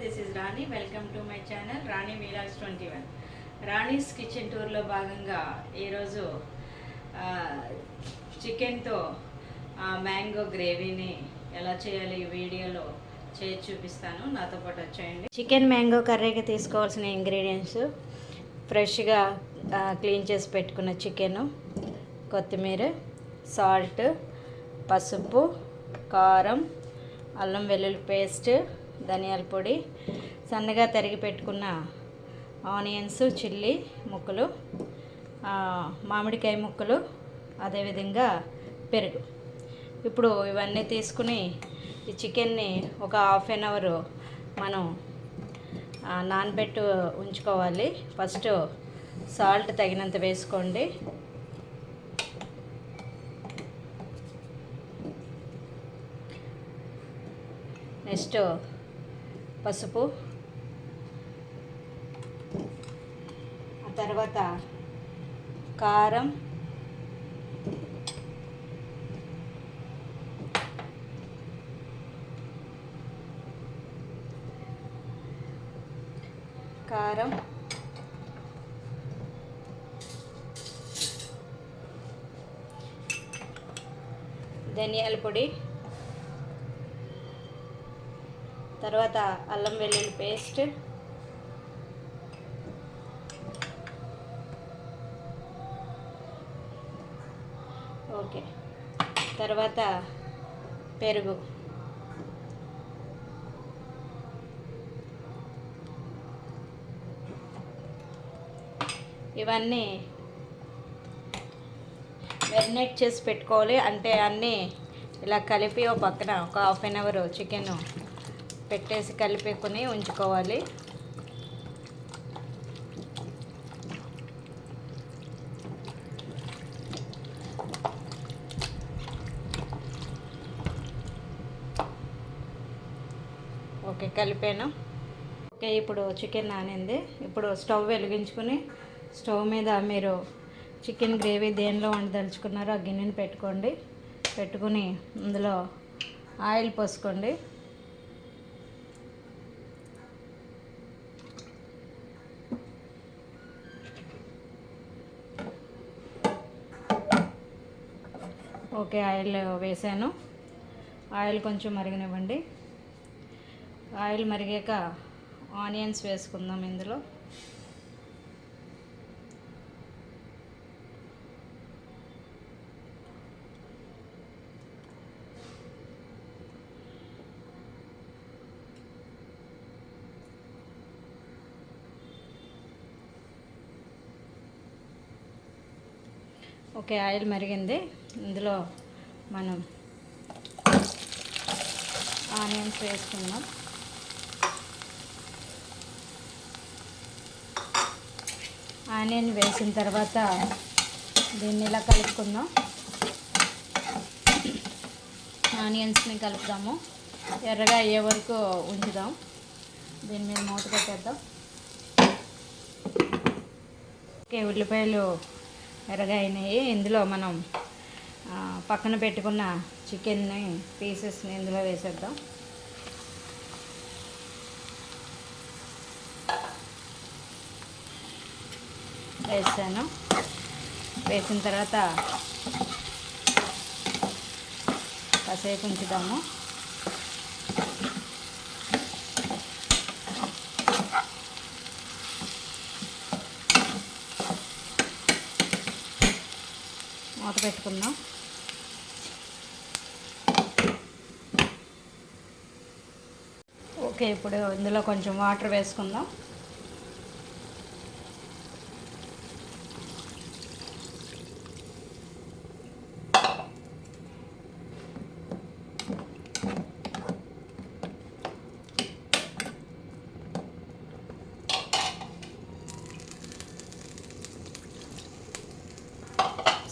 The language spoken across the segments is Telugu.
This is Rani welcome to my channel Rani vlogs twenty one Rani's kitchen టూర్లో భాగంగా ఈరోజు చికెన్తో మ్యాంగో గ్రేవీని ఎలా చేయాలి ఈ వీడియోలో చేసి చూపిస్తాను. నాతో పాటు వచ్చేయండి. చికెన్ మ్యాంగో కర్రీకి తీసుకోవాల్సిన ఇంగ్రీడియంట్స్ ఫ్రెష్గా క్లీన్ చేసి పెట్టుకున్న చికెను కొత్తిమీర సాల్ట్ పసుపు కారం అల్లం వెల్లుల్లి పేస్ట్ ధనియాల పొడి సన్నగా తరిగి పెట్టుకున్న ఆనియన్స్ చిల్లీ ముక్కలు మామిడికాయ ముక్కలు అదేవిధంగా పెరుగు. ఇప్పుడు ఇవన్నీ తీసుకుని ఈ చికెన్ని ఒక హాఫ్ అన్ అవర్ మనం నానబెట్టు ఉంచుకోవాలి. ఫస్ట్ సాల్ట్ తగినంత వేసుకోండి. నెక్స్ట్ పసుపు. ఆ తర్వాత కారం. కారం. ధనియాల పొడి. తర్వాత అల్లం వెల్లుల్లి పేస్ట్. ఓకే. తర్వాత పెరుగు. ఇవన్నీ మెరినేట్ చేసి పెట్టుకోవాలి. అంటే అన్నీ ఇలా కలిపి ఒక పక్కన ఒక హాఫ్ అన్ అవర్ చికెన్ పెట్టేసి కలిపేకొని ఉంచుకోవాలి. ఓకే కలిపాను. ఓకే ఇప్పుడు చికెన్ నానింది. ఇప్పుడు స్టవ్ వెలిగించుకుని స్టవ్ మీద మీరు చికెన్ గ్రేవీ దేనిలో వండదలుచుకున్నారో ఆ గిన్నెని పెట్టుకోండి. పెట్టుకుని అందులో ఆయిల్ పోసుకోండి. ఓకే ఆయిల్ వేసాను. ఆయిల్ కొంచెం మరిగనివ్వండి. ఆయిల్ మరిగాక ఆనియన్స్ వేసుకుందాం ఇందులో. ఓకే ఆయిల్ మరిగింది. ఇందులో మనం ఆనియన్స్ వేసుకుందాం. ఆనియన్ వేసిన తర్వాత దీన్ని ఇలా కలుపుకుందాం. ఆనియన్స్ని కలుపుదాము. ఎర్రగా అయ్యే వరకు ఉంచుదాం. దీని మీద మూత పెట్టేద్దాం. ఓకే ఉల్లిపాయలు ఎర్రగా అయినాయి ఇందులో మనం పక్కన పెట్టుకున్న చికెన్ని పీసెస్ని ఇందులో వేసేద్దాం. వేసాను. వేసిన తర్వాత కాసేపు ఉంచుదాము మూత పెట్టుకుందాం. ఓకే ఇప్పుడు ఇందులో కొంచెం వాటర్ వేసుకుందాం.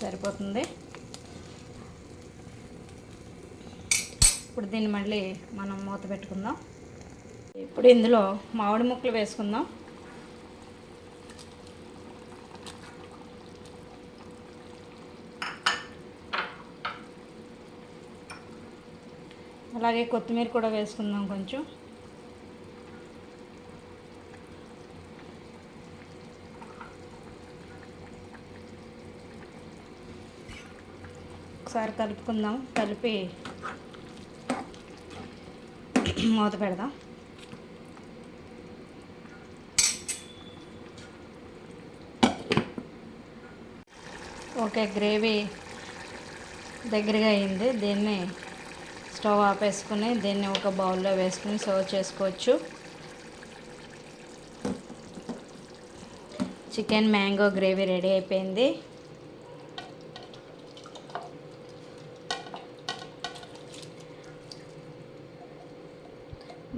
సరిపోతుంది. ఇప్పుడు దీన్ని మళ్ళీ మనం మూత పెట్టుకుందాం. ఇప్పుడు ఇందులో మామిడి ముక్కలు వేసుకుందాం. అలాగే కొత్తిమీర కూడా వేసుకుందాం కొంచెం. ఒకసారి కలుపుకుందాం. కలిపి మూత పెడదాం. ఓకే గ్రేవీ దగ్గరగా అయింది. దీన్ని స్టవ్ ఆపేసుకుని దీన్ని ఒక బౌల్లో వేసుకుని సర్వ్ చేసుకోవచ్చు. చికెన్ మ్యాంగో గ్రేవీ రెడీ అయిపోయింది.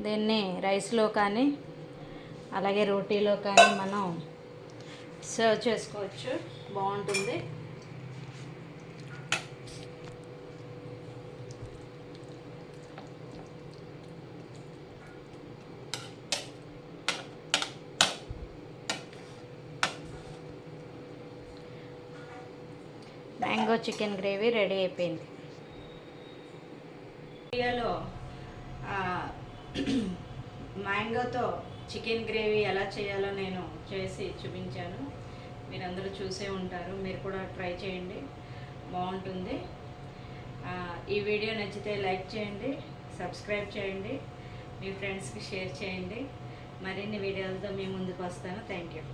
దీన్ని రైస్లో కానీ అలాగే రోటీలో కానీ మనం సర్వ్ చేసుకోవచ్చు. బాగుంటుంది. మ్యాంగో చికెన్ గ్రేవీ రెడీ అయిపోయింది. ఇండియాలో మ్యాంగోతో చికెన్ గ్రేవీ ఎలా చేయాలో నేను చేసి చూపించాను. మీరందరూ చూసే ఉంటారు. మీరు కూడా ట్రై చేయండి. బాగుంటుంది. ఈ వీడియో నచ్చితే లైక్ చేయండి సబ్స్క్రైబ్ చేయండి మీ ఫ్రెండ్స్కి షేర్ చేయండి. మరిన్ని వీడియోలతో మీ ముందుకు వస్తాను. Thank you.